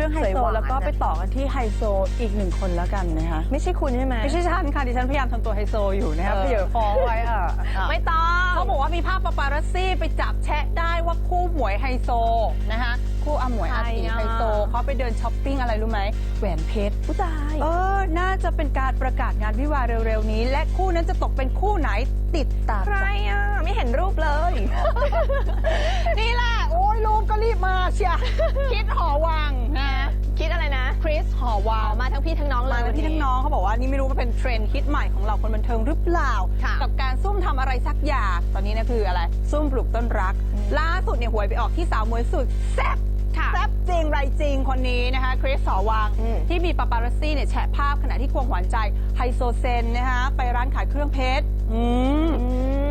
รื่องไฮสวยโซหวานแล้วก็ไปต่อกันที่ไฮโซอีกหนึ่งคนแล้วกันนะคะไม่ใช่คุณใช่ไหมไม่ใช่ฉันค่ะดิฉันพยายามทำตัวไฮโซอยู่นะคะเออเดี๋ยวฟ้องไว้อะอะไม่ต้องเขาบอกว่ามีภาพปาปารัสซี่ไปจับแชะได้ว่าคู่หมวยไฮโซนะคะคู่อาหมวยอาตีใครอะไฮโซเขาไปเดินช้อปปิ้งอะไรรู้ไหมแหวนเพชรผู้ตายเออน่าจะเป็นการประกาศงานวิวาห์เร็วๆนี้ และคู่นั้นจะตกเป็นคู่ไหนติดตามใครอะไม่เห็นรูปเลยนี่แหละโอ้ย รูปก็รีบมาเชียร์คิดหอวังนะ คิดอะไรนะ คริสหอวัอ๋องมาทั้งพี่ทั้งน้องเลยมาทั้งพี่ทั้งน้องเขาบอกว่านี่ไม่รู้ว่าเป็นเทรนด์ฮิตใหม่ของเราคนบันเทิงหรือเปล่าค่ะกับการซุ่มทำอะไรสักอย่างตอนนี้นะคืออะไรซุ่มปลูกต้นรัก ล่าสุดเนี่ยหวยไปออกที่สาวมวยสุดแซ่บค่ะแซ่บจริงไรจริงคนนี้นะคะคริสหอวังอืมที่มีปาปารัสซี่เนี่ยแฉะภาพขณะที่ควงหวานใจไฮโซเซนนะคะไปร้านขายเครื่องเพชรอืม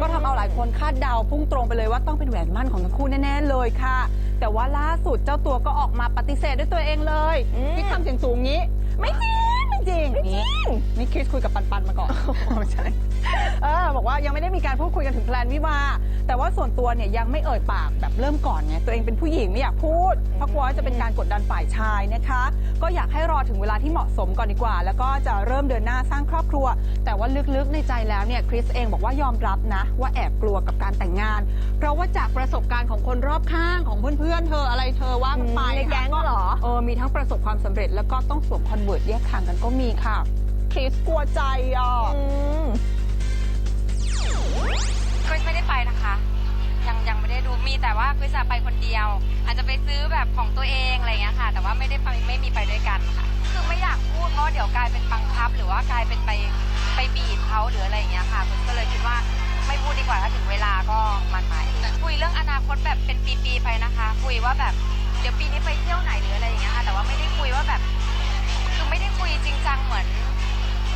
ก็ทำเอาหลายคนคาดเดาพุ่งตรงไปเลยว่าต้องเป็นแหวนมั่นของทั้งคู่แน่ ๆ เลยค่ะ แต่ว่าล่าสุดเจ้าตัวก็ออกมาปฏิเสธด้วยตัวเองเลยอืมที่ทำเสียงสูงงี้ไม่จริงไม่จริงไม่จริง นี่คริสคุยกับปันปันมาก่อนไม่ใช่เออบอกว่ายังไม่ได้มีการพูดคุยกันถึงแพลนวิวาห์แต่ว่าส่วนตัวเนี่ยยังไม่เอ่ยปากแบบเริ่มก่อนไงตัวเองเป็นผู้หญิงไม่อยากพูดเพราะกลัวว่าจะเป็นการกดดันฝ่ายชายนะคะ ก็อยากให้รอถึงเวลาที่เหมาะสมก่อนดีกว่า แล้วก็จะเริ่มเดินหน้าสร้างครอบครัว แต่ว่าลึกๆในใจแล้วเนี่ยคริสเองบอกว่ายอมรับนะ ว่าแอบกลัวกับการแต่งงาน เพราะว่าจากประสบการณ์ของคนรอบข้างของเพื่อนๆเธออะไรเธอว่ากันไปในแก๊งนะคะเหรอเออมีทั้งประสบความสำเร็จแล้วก็ต้องสวมคอนเวิร์ตแยกทางกันก็มีค่ะคริสกลัวใจอะอืมคริสไม่ได้ไปนะคะ ยังยังไม่ได้ดูมีแต่ว่าคริสอะไปคนเดียว อาจจะไปซื้อแบบของตัวเองอะไรเงี้ยค่ะ แต่ว่าไม่ได้ไปไม่มีไปด้วยกันค่ะ คือไม่อยากพูดเพราะเดี๋ยวกลายเป็นบังคับ หรือว่ากลายเป็นไปไปบีบเขาหรืออะไรเงี้ยค่ะคริสก็เลยคิดว่าไม่พูดดีกว่าถ้าถึงเวลาก็มันไปคุยเรื่องอนาคตแบบเป็นปีๆไปนะคะ คุยว่าแบบเดี๋ยวปีนี้ไปเที่ยวไหนหรืออะไรอย่างเงี้ยค่ะแต่ว่าไม่ได้คุยว่าแบบ ไม่ได้คุยจริงจังเหมือน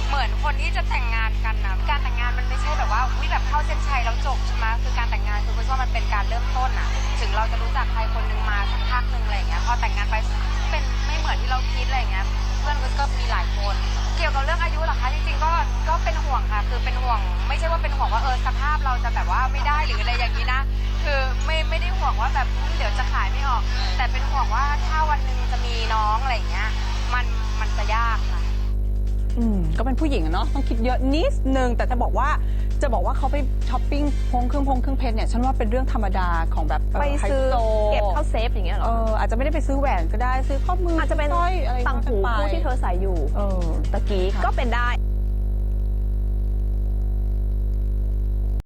เหมือนคนที่จะแต่งงานกันนะการแต่งงานมันไม่ใช่แบบว่าวิแบบเข้าเส้นชัยแล้วจบใช่ไหมคือการแต่งงานคือคิดว่ามันเป็นการเริ่มต้นอะถึงเราจะรู้จักใครคนหนึงมาสักพักหนึ่งอะไรอย่างเงี้ยพอแต่งงานไปเป็นไม่เหมือนที่เราคิดอะไรอย่างเงี้ยเพื่อนก็มีหลายคน เกี่ยวกับเรื่องอายุเหรอคะจริงๆก็ก็เป็นห่วงค่ะ คือเป็นห่วง ไม่ใช่ว่าเป็นห่วงว่าเออสภาพเราจะแบบว่าไม่ได้หรืออะไรอย่างนี้นะ คือไม่ไม่ได้ห่วงว่าแบบเดี๋ยวจะขายไม่ออก แต่เป็นห่วงว่าถ้าวันหนึ่งจะมีน้องอะไรอย่างเงี้ย อืมก็เป็นผู้หญิงอะเนาะต้องคิดเยอะนิดนึง แต่จะบอกว่าจะบอกว่าเขาไปช้อปปิ้งพงเครื่องพงเครื่องเพชรเนี่ยฉันว่าเป็นเรื่องธรรมดาของแบบเไปซื้อไฮโซเก็บเข้าเซฟอย่างเงี้ยเหรเออ ออาจจะไม่ได้ไปซื้อแหวนก็ได้ซื้อข้อมืออาจจะเป็นสร้อยอะไรต่างหูก็ว่ากันไปคู่ที่เธอใส่อยู่เออ ตะกี้ค่ะก็เป็นได้